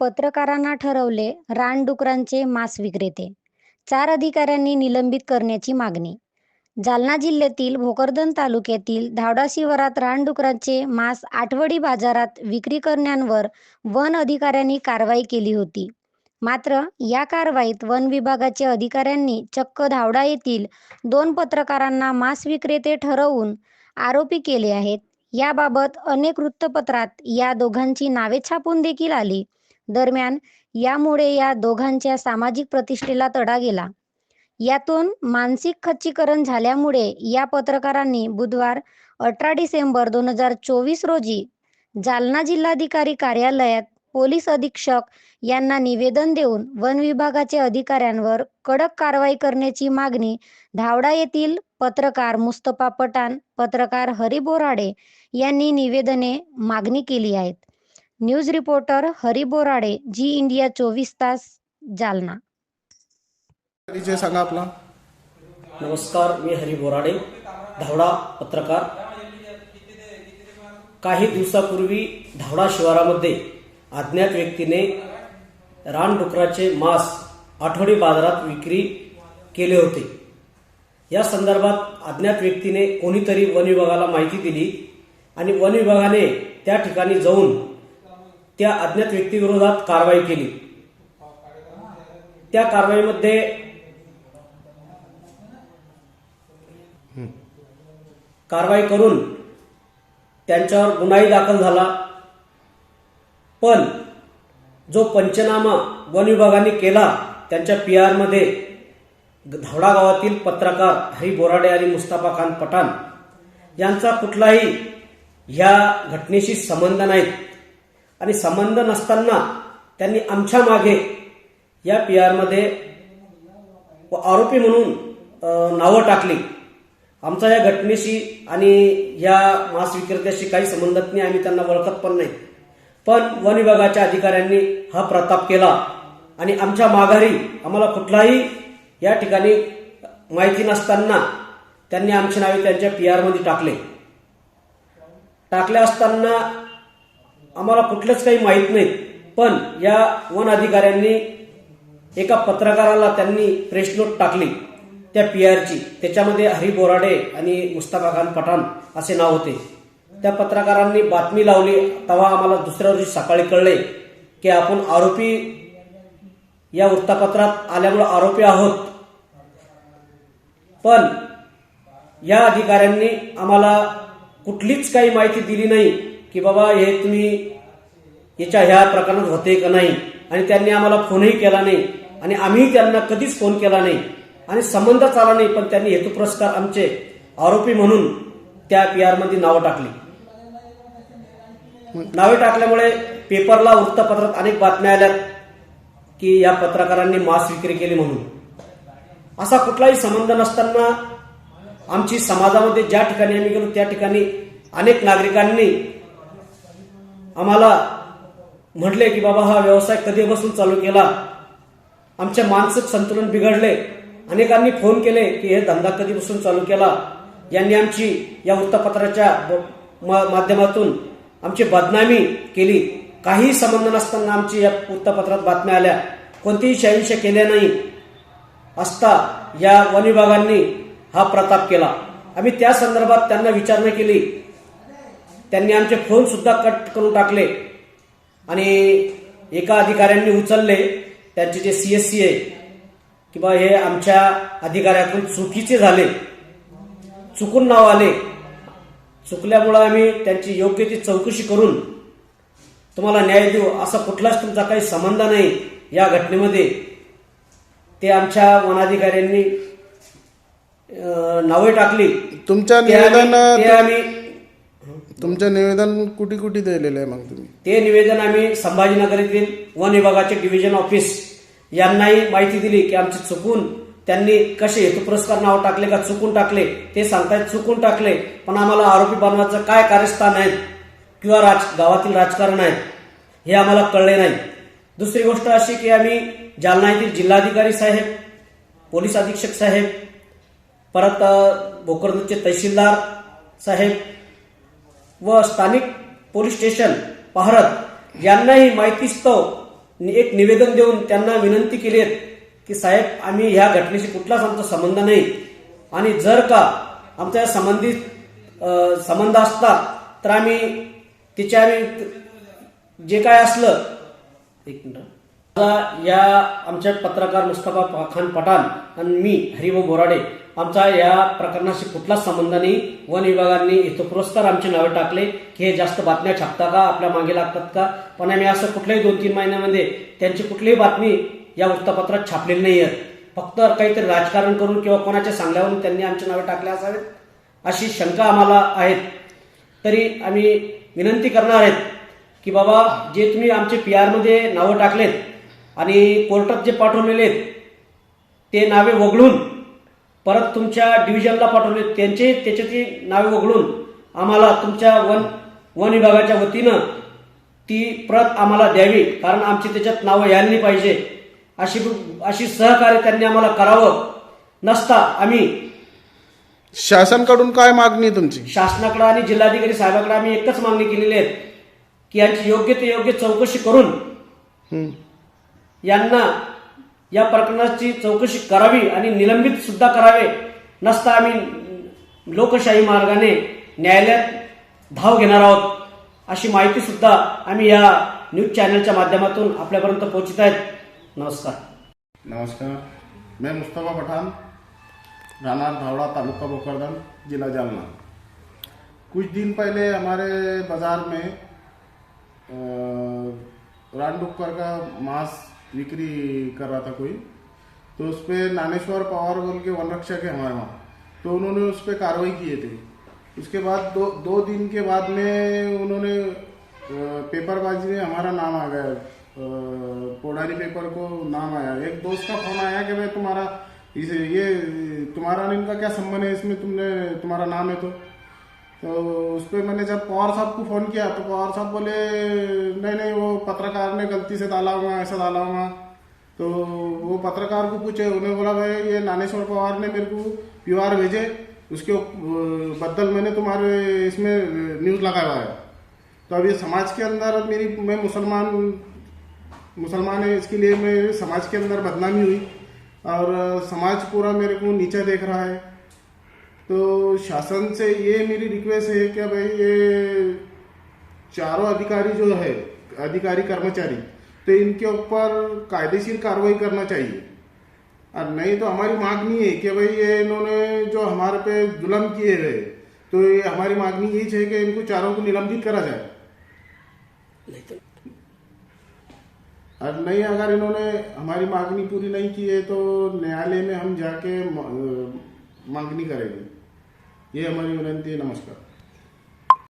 पत्रकारांना ठरवले रानडुकरांचे मांस विक्रेते. चार अधिकाऱ्यांनी निलंबित करण्याची मागणी. जालना जिल्ह्यातील भोकरदन तालुक्यातील धावडा शिवारात रानडुकरांचे मांस आठवडी बाजारात विक्री करण्यावर वन अधिकाऱ्यांनी कारवाई केली होती. मात्र या कारवाईत वन विभागाचे अधिकाऱ्यांनी चक्क धावडा येथील दोन पत्रकारांना मांस विक्रेते ठरवून आरोपी केले आहेत. याबाबत अनेक वृत्तपत्रात या दोघांची नावे छापून देखील आली. दरम्यान यामुळे या दोघांच्या सामाजिक प्रतिष्ठेला तडा गेला. यातून मानसिक खच्चीकरण झाल्यामुळे या पत्रकारांनी बुधवार अठरा डिसेंबर दोन हजार चोवीस रोजी जालना जिल्हाधिकारी कार्यालयात पोलीस अधीक्षक यांना निवेदन देऊन वन विभागाचे अधिकाऱ्यांवर कडक कारवाई करण्याची मागणी धावडा येथील पत्रकार मुस्तफा पठाण पत्रकार हरी बोराडे यांनी निवेदने मागणी केली आहेत. News reporter Hari Borade ji India चोवीस तास जालना. परिचय सांगा आपला. नमस्कार मी हरी बोराडे धावडा पत्रकार. काही दिवसापूर्वी धावडा शिवारामध्ये अज्ञात व्यक्तीने रानडुकराचे मांस आठवडी बाजारात विक्री केले होते. या संदर्भात अज्ञात व्यक्तीने कोणीतरी वन विभागाला माहिती दिली आणि वन विभागाने त्या ठिकाणी जाऊन त्या अज्ञात व्यक्तीविरोधात कारवाई केली. त्या कारवाईमध्ये कारवाई करून त्यांच्यावर गुन्हाही दाखल झाला. पण जो पंचनामा वन विभागाने केला त्यांच्या पी आरमध्ये धावडा गावातील पत्रकार हरी बोराडे आणि मुस्ताफा खान पठाण यांचा कुठलाही ह्या घटनेशी संबंध नाहीत. आणि संबंध नसताना त्यांनी आमच्या मागे या पी आरमध्ये आरोपी म्हणून नावं टाकली. आमचा या घटनेशी आणि या मांस विक्रेत्याशी काही संबंधत नाही आम्ही त्यांना ओळखत पण नाही. पण वन विभागाच्या अधिकाऱ्यांनी हा प्रताप केला आणि आमच्या माघारी आम्हाला कुठलाही या ठिकाणी माहिती नसताना त्यांनी आमची नावे त्यांच्या पी आरमध्ये टाकले. टाकले असताना आम्हाला कुठलंच काही माहीत नाही. पण या वन अधिकाऱ्यांनी एका पत्रकाराला त्यांनी प्रेस नोट टाकली. त्या पी आरची त्याच्यामध्ये हरी बोराडे आणि मुस्ताफा खान पठाण असे नाव होते. त्या पत्रकारांनी बातमी लावली. तेव्हा आम्हाला दुसऱ्या दिवशी सकाळी कळले की आपण आरोपी या वृत्तपत्रात आल्यामुळे आरोपी आहोत. पण या अधिकाऱ्यांनी आम्हाला कुठलीच काही माहिती दिली नाही. की बाबा हे तुम्ही याच्या ह्या प्रकरणात होते का नाही? आणि त्यांनी आम्हाला फोनही केला नाही. आणि आम्ही त्यांना कधीच फोन केला नाही. आणि संबंध आला नाही पण त्यांनी हेतू पुरस्कार आमचे आरोपी म्हणून त्या पी आरमध्ये नावं टाकली. नावे टाकल्यामुळे पेपरला वृत्तपत्रात अनेक बातम्या आल्यात की या पत्रकारांनी मांस विक्री केली म्हणून. असा कुठलाही संबंध नसताना आमची समाजामध्ये ज्या ठिकाणी आम्ही गेलो त्या ठिकाणी अनेक नागरिकांनी आम्हाला म्हटले की बाबा हा व्यवसाय कधीपासून चालू केला? आमचे मानसिक संतुलन बिघडले. अनेकांनी फोन केले की हे धंदा कधीपासून चालू केला? यांनी आमची या वृत्तपत्राच्या मा- माध्यमातून आमची बदनामी केली. काही संबंध नसताना आमची या वृत्तपत्रात बातम्या आल्या. कोणतीही शहिंशा केल्या नाही. असता या वन विभागांनी हा प्रताप केला. आम्ही त्या संदर्भात त्यांना विचारणा केली. त्यांनी आमचे फोन सुद्धा कट करून टाकले. आणि एका अधिकाऱ्यांनी उचलले. त्यांचे जे सी एस सी आहे की बा हे आमच्या अधिकाऱ्यातून चुकीचे झाले. चुकून नाव आले. चुकल्यामुळं आम्ही त्यांची योग्य ती चौकशी करून तुम्हाला न्याय देऊ असा कुठलाच तुमचा काही संबंध नाही या घटनेमध्ये. ते आमच्या वनाधिकाऱ्यांनी नावे टाकली. तुमच्या निवेदन ते आम्ही तुमचं निवेदन कुठे कुठे दिलेलं आहे मग तुम्ही? ते निवेदन आम्ही संभाजीनगर येथील वन विभागाचे डिव्हिजन ऑफिस यांनाही माहिती दिली की आमचे चुकून त्यांनी कसे हेतू पुरस्कार नाव टाकले का चुकून टाकले ते सांगतायत चुकून टाकले पण आम्हाला आरोपी बनवायचं काय कार्यस्थान आहेत किंवा राज गावातील राजकारण आहे हे आम्हाला कळले नाही. दुसरी गोष्ट अशी की आम्ही जालना येथील जिल्हाधिकारी साहेब पोलीस अधीक्षक साहेब परत अ, भोकरदूरचे तहसीलदार साहेब व स्थानिक पोलीस स्टेशन पाहरत यांनाही माहितीस्तव नि- एक निवेदन देऊन त्यांना विनंती केली की साहेब आम्ही ह्या घटनेशी कुठलाच आमचा संबंध नाही. आणि जर का आमच्या संबंधित संबंध असता तर आम्ही तिच्या आम्ही जे काय असलं एक मिनिट. या आमच्या पत्रकार मुस्तफा खान पठाण आणि मी हरिभाऊ बोराडे आमचा या प्रकरणाशी कुठलाच संबंध नाही. वन विभागांनी हेतुपुरस्कार आमची नावे टाकले की हे जास्त बातम्या छापता का आपल्या मागे लागतात का? पण आम्ही असं कुठल्याही दोन तीन महिन्यामध्ये त्यांची कुठलीही बातमी या वृत्तपत्रात छापलेली नाही आहे फक्त काहीतरी राजकारण करून किंवा कोणाच्या सांगल्यावरून त्यांनी आमची नावे टाकले असावेत अशी शंका आम्हाला आहेत. तरी आम्ही विनंती करणार आहेत की बाबा जे तुम्ही आमचे पी आरमध्ये नावं टाकलेत आणि कोर्टात जे पाठवलेले आहेत ते नावे वगळून परत तुमच्या डिव्हिजनला पाठवले. त्यांचे त्याच्याची नावे वगळून आम्हाला तुमच्या वन वन विभागाच्या वतीनं ती प्रत आम्हाला द्यावी कारण आमची त्याच्यात नावं यायला नाही पाहिजे. अशी अशी सहकार्य त्यांनी आम्हाला करावं नसता आम्ही. शासनकडून काय मागणी तुमची? शासनाकडे आणि जिल्हाधिकारी साहेबाकडे आम्ही एकच मागणी केलेली आहे की यांची योग्य ते योग्य चौकशी करून. यांना या प्रकरणाची चौकशी करावी आणि निलंबित सुद्धा करावे नसता आम्ही लोकशाही मार्गाने न्यायालयात धाव घेणार आहोत अशी माहिती सुद्धा आम्ही या न्यूज चॅनलच्या माध्यमातून आपल्यापर्यंत पोहोचित आहेत. नमस्कार. नमस्कार. मैं मुस्तफ़ा पठाण राना धावड़ा तालुका बोकरदन जिला जालना. कुछ दिन पहले हमारे बाज़ार में रानडुक्कर का मांस बिक्री कर रहा था कोई। तो उस पर नानेश्वर पवार बोल के वन रक्षक है हमारे वहाँ। तो उन्होंने उस पर कार्रवाई किए थे। उसके बाद दो दो दिन के बाद में उन्होंने पेपरबाजी में हमारा नाम आ गया। पोडारी पेपर को नाम आया। एक दोस्त का फ़ोन आया कि भाई तुम्हारा, इसे, ये, तुम्हारा इनका क्या संबंध है? इसमें तुमने, तुम्हारा नाम है तो। तो उस पर मैंने जब पवार साहब को फ़ोन किया तो पवार साहब बोले, नहीं नहीं, वो पत्रकार ने गलती से डाला हुआ, ऐसा डाला हुआ। तो वो पत्रकार को पूछे उन्हें बोला, भाई, ये नानेश्वर पवार ने मेरे को पीआर भेजे, उसके बदल मैंने तुम्हारे इसमें न्यूज़ लगाया हुआ है। तो अब ये समाज के अंदर मेरी, मैं मुसलमान मुसलमान है, इसके लिए मैं समाज के अंदर बदनामी हुई और समाज पूरा मेरे को नीचा देख रहा है। तो शासन से ये मेरी रिक्वेस्ट है कि भाई ये चारों अधिकारी जो है, अधिकारी कर्मचारी तो इनके ऊपर कायदेशीर कार्रवाई करना चाहिए। और नहीं तो हमारी मांगनी है कि भाई ये इन्होंने जो हमारे पे जुलम किए हुए तो ये हमारी मांगनी यही है कि इनको चारों को निलंबित करा जाए। और नहीं, अगर इन्होंने हमारी मांगनी पूरी नहीं की है तो न्यायालय में हम जाके मांगनी करेंगे। ये हमारी विनंती है नमस्कार।